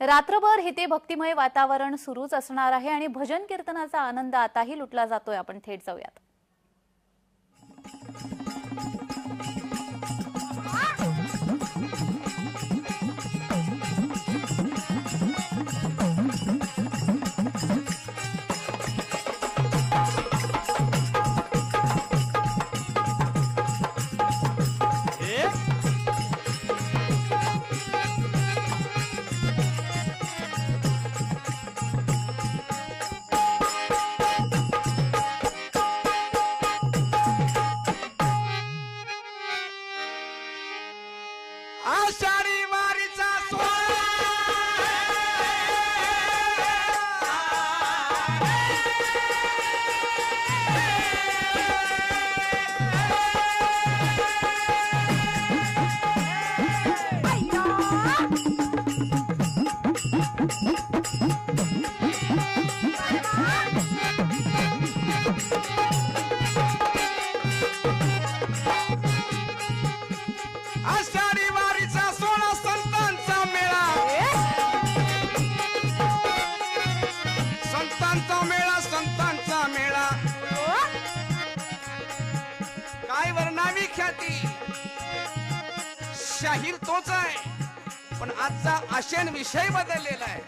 रात्रभर इथे भक्तिमय वातावरण सुरूच असणार आहे आणि भजन कीर्तनाचा आनंद आताही लुटला जातोय. आपण थेट जाऊयात. आषाढी वारीचा ख्याती. शाहीर तोच आहे. पण आजचा आशेन विषय बदललेला आहे.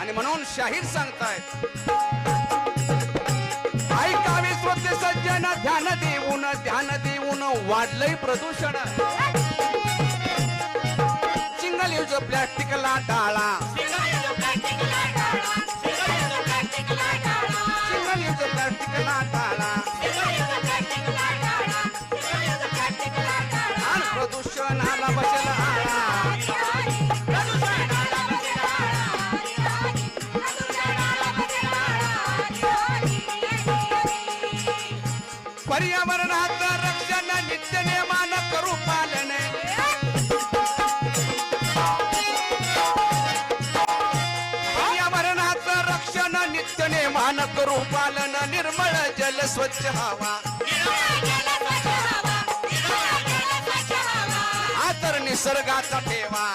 आणि म्हणून शाहीर सांगतायत ऐकावे स्वतः सज्जन ध्यान देऊन ध्यान देऊन वाढलंय प्रदूषण. चिंगल युज प्लॅस्टिकला टाळा. प्रदूषणाला बसेल आळा पर्यावरणाचं रक्षण नित्य नेमान करू पालन. पर्यावरणाचं रक्षण नित्य नेमान करू पालन. निर्मळ जल स्वच्छ हवा. निसर्गाचा ठेवा.